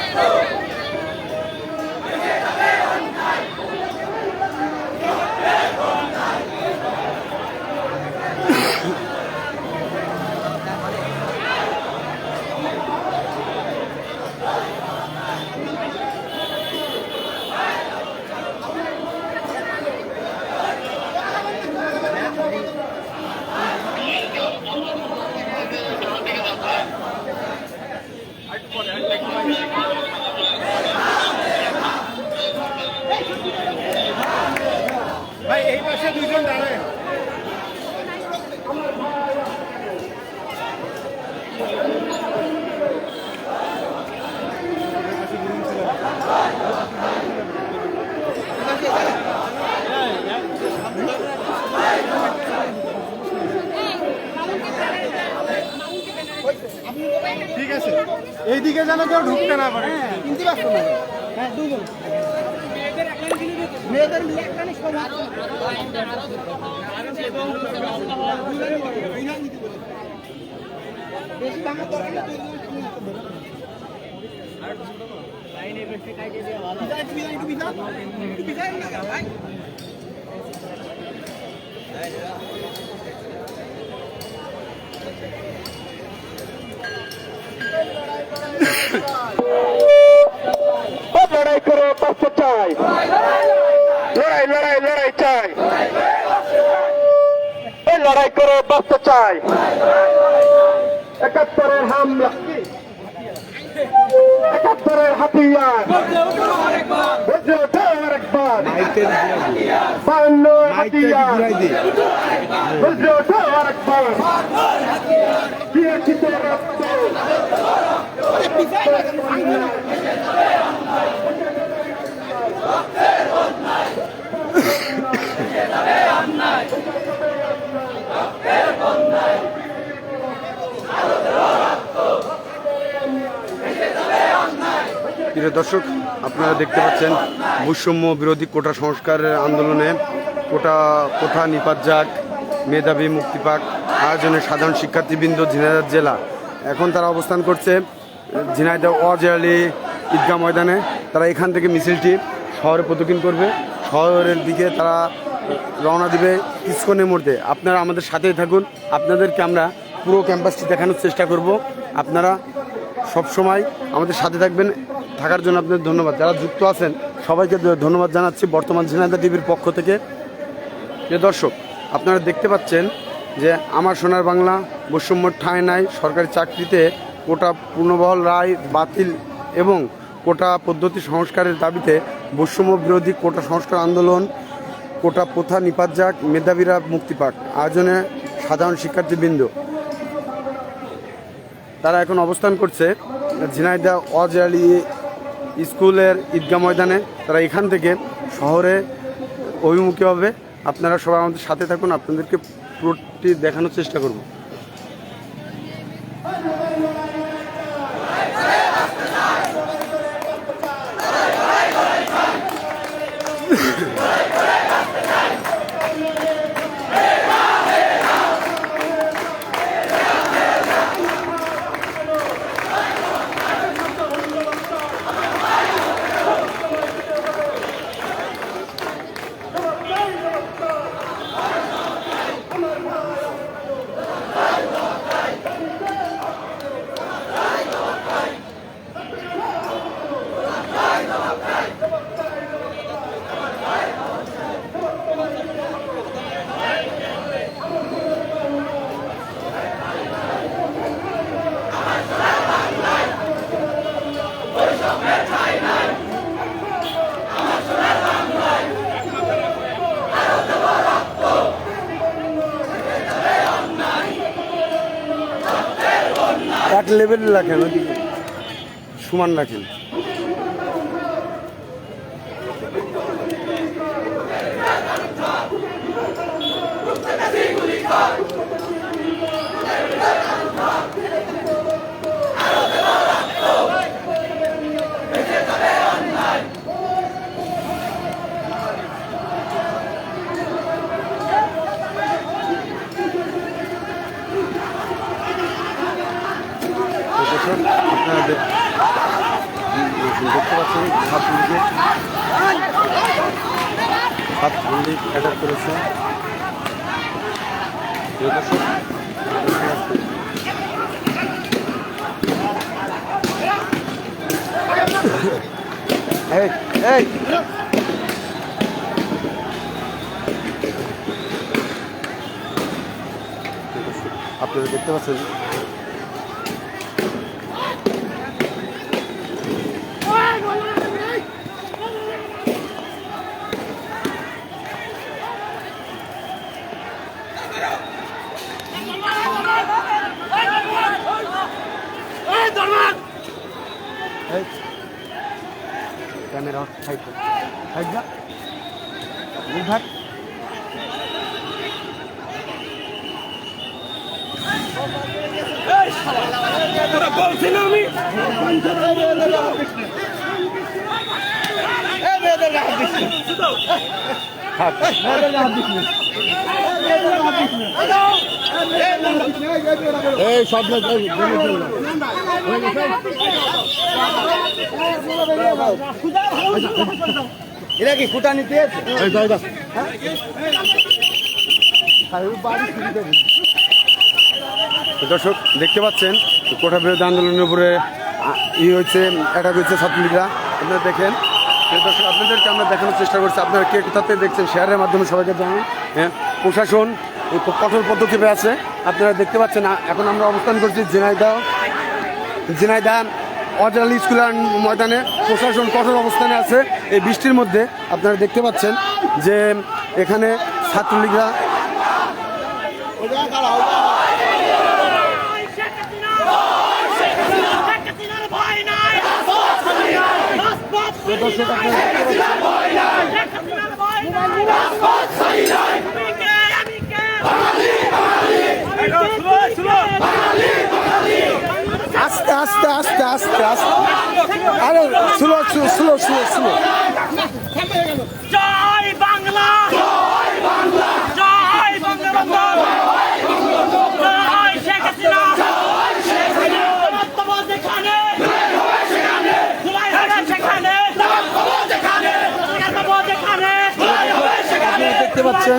Yeah. ভাই এই পাশে দুইজন দাঁড়ায়। ঠিক আছে। এইদিকে যেন কেউ ঢুকতে না পারে। কিনতে পারছ না হ্যাঁ দুজন। মেয়েদের বেশি দরকার বিজা না, ভাই। লড়াই করে বাঁচতে চাই। লড়াই লড়াই লড়াই চাই। এই লড়াই করে বাঁচতে চাই। একাত্তরের হামলা। একাত্তরের হাতিয়ার। আরেকবার বান্ন হাতিয়ার। আরেকবার প্রিয় দর্শক, আপনারা দেখতে পাচ্ছেন বৈষম্য বিরোধী কোটা সংস্কারের আন্দোলনে কোটা কোঠা নিপাত যাক মেধাবী মুক্তি পাক আয়োজনে সাধারণ শিক্ষার্থীবৃন্দ, ঝিনাইদহ জেলা। এখন তারা অবস্থান করছে ঝিনাইদহ অজয়ালি ঈদগাহ ময়দানে তারা এখান থেকে মিছিলটি শহরে প্রদক্ষিণ করবে। শহরের দিকে তারা রওনা দিবে কিছুক্ষণের মধ্যে। আপনারা আমাদের সাথেই থাকুন। আপনাদেরকে আমরা পুরো ক্যাম্পাসটি দেখানোর চেষ্টা করব। আপনারা সব সময় আমাদের সাথে থাকবেন। থাকার জন্য আপনাদের ধন্যবাদ। যারা যুক্ত আছেন, সবাইকে ধন্যবাদ জানাচ্ছি বর্তমান ঝিনাইদা টিভির পক্ষ থেকে। যে দর্শক, আপনারা দেখতে পাচ্ছেন যে আমার সোনার বাংলা বৈষম্য ঠাঁই নাই সরকারি চাকরিতে কোটা পূর্ণবহল রায় বাতিল এবং কোটা পদ্ধতি সংস্কারের দাবিতে বৈষম্য বিরোধী কোটা সংস্কার আন্দোলন, কোটা প্রথা নিপাত যাক মেধাবীরা মুক্তি পাক। আয়োজনে সাধারণ শিক্ষার্থীবৃন্দ। তারা এখন অবস্থান করছে ঝিনাইদা অজালি স্কুলের ঈদগাহ ময়দানে। তারা এখান থেকে শহরে অভিমুখী হবে। আপনারা সবাই আমাদের সাথে থাকুন। আপনাদেরকে পুরোটি দেখানোর চেষ্টা করব। 嘿 嘿 এক লেভেল রাখেন সমান রাখেন। দেখতে পাচ্ছেন ছাত্রলীগে ছাত্রলীগ অ্যাটাক করেছে। এই এই আপনারা দেখতে পাচ্ছেন ক্যামেরা সাইড সাইড যা নির্ঘাট এই সব এরা কি কুটা নিতে দর্শক দেখতে পাচ্ছেন কোটা বিরোধী আন্দোলনের উপরে ই হয়েছে অ্যাটাক হয়েছে ছাত্রলীগরা আপনারা দেখেন দর্শক আপনাদেরকে আমরা দেখানোর চেষ্টা করছি। আপনারা কে কোথাতে দেখছেন শেয়ারের মাধ্যমে সবাইকে জানান। হ্যাঁ প্রশাসন কঠোর পদক্ষেপে আছে। আপনারা দেখতে পাচ্ছেন এখন আমরা অবস্থান করছি ঝিনাইদহ। ঝিনাইদহ অজাল স্কুল ময়দানে প্রশাসন কঠোর অবস্থানে আছে। এই বৃষ্টির মধ্যে আপনারা দেখতে পাচ্ছেন যে এখানে ছাত্রলীগরা আস্তে আস্তে আস্তে আস্তে আস্তে আরে স্লো স্লো স্লো স্লো জয় বাংলা জয় বাংলা জয় বঙ্গবন্ধু দেখতে পাচ্ছেন